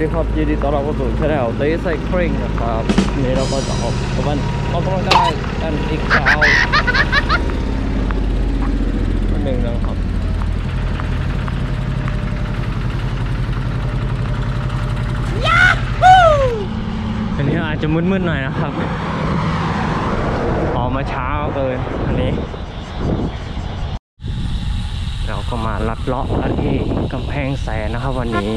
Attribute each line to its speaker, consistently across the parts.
Speaker 1: ดีครับยินดีต้อนรับเข้าสู่ช anel ตีไซคลิงนะครับวันนี้เราก็จะออกกันออกกำลังกายกันอีกเช้าวันหนึ่งนะครับอันนี้อาจจะมืดๆหน่อยนะครับ ออกมาเช้าเกินอันนี้ เราก็มาลัดเลาะกันที่กำแพงแสนนะครับวันนี้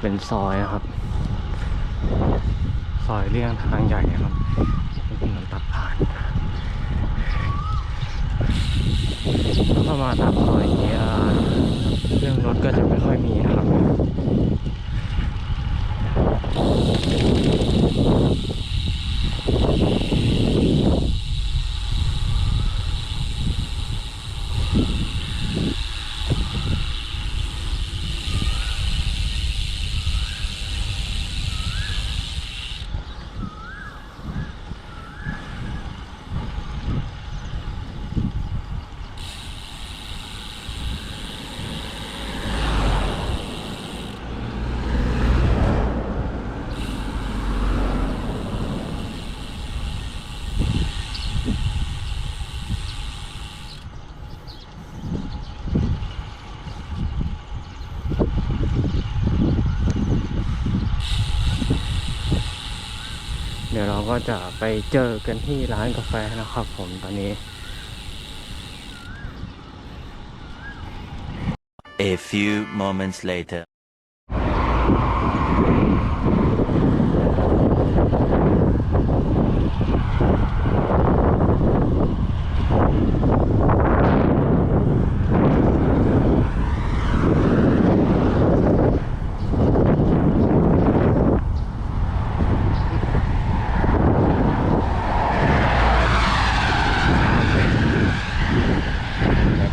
Speaker 1: เป็นซอยนะครับ ซอยเลี่ยงทางใหญ่ครับเป็นถนนตัดผ่านถ้ามาตามซอยนี้เรื่องรถก็จะไม่ค่อยมีนะครับ ก็จะไปเจอกันที่ร้านกาแฟนะครับผมตอนนี้
Speaker 2: A few moments later.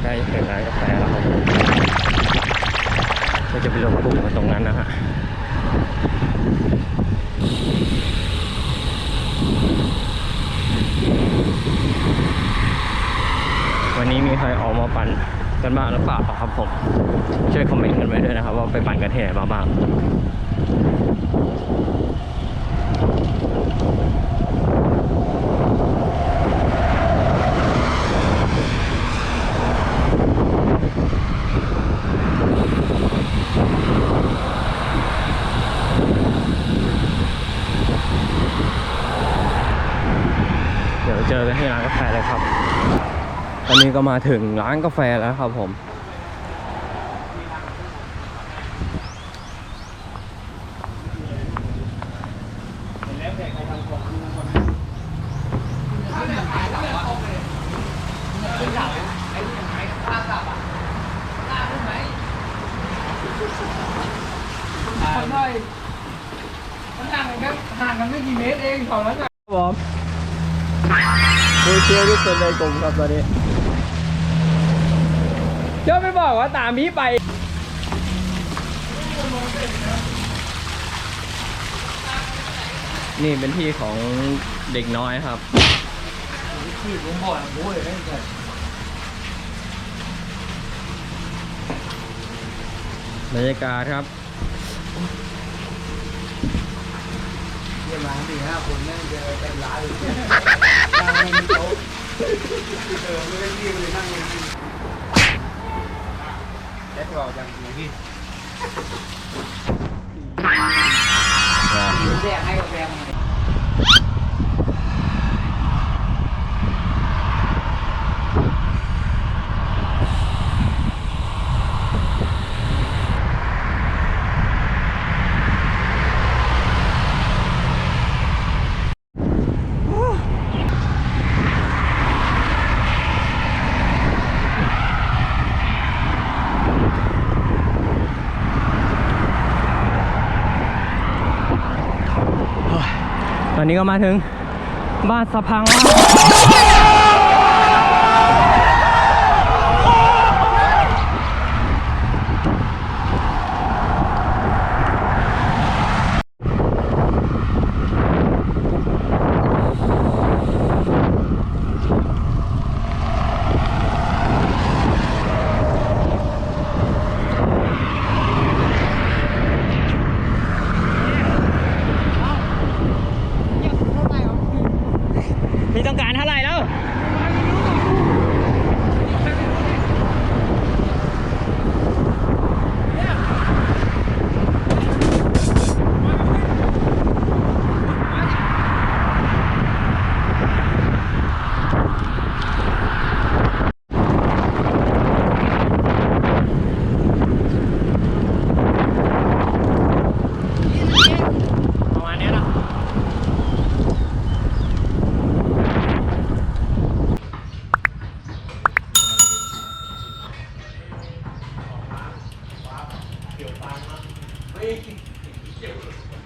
Speaker 1: ใกล้ถึงร้านกาแฟแล้วครับก็ จะไปรวมกลุ่มกันตรงนั้นนะฮะวันนี้มีใครออกมาปั่นกันบ้างหรือเปล่าครับผม ช่วยคอมเมนต์กันไว้ด้วยนะครับ ว่าไปปั่นกันที่ไหนมาบ้าง เดี๋ยวเจ อกันที่ร้านกาแฟเลยครับ ตอนนี้ก็มาถึงร้านกาแฟแล้วครับผม
Speaker 3: คนได้มันห่างกันแค่ห่างกันไม่กี่เมตรเองแถวนั้นอะ
Speaker 1: ครับผม ดูเชียร์ทุกคนในกลุ่มครับตอนนี้
Speaker 3: เจ้าไม่บอกว่าตามพี่ไป
Speaker 1: นี่เป็นที่ของเด็กน้อยครับ
Speaker 3: ที่ผมบอกโอ้ยได้แต่
Speaker 1: บรรยากาศครับ
Speaker 3: เยี่ยมร้านสี่ห้าคนนั่งเจอเต็มร้านเลย นั่งไม่มีโต๊ะเออไม่ได้ที่เลยนั่งเลยแค่ตัวอย่างนี้พี่แจกให้กาแฟม
Speaker 1: อนนี้ก็มาถึงบ้านสะพังแล้ว ต้องการเท่า
Speaker 3: ไหร่แล้ว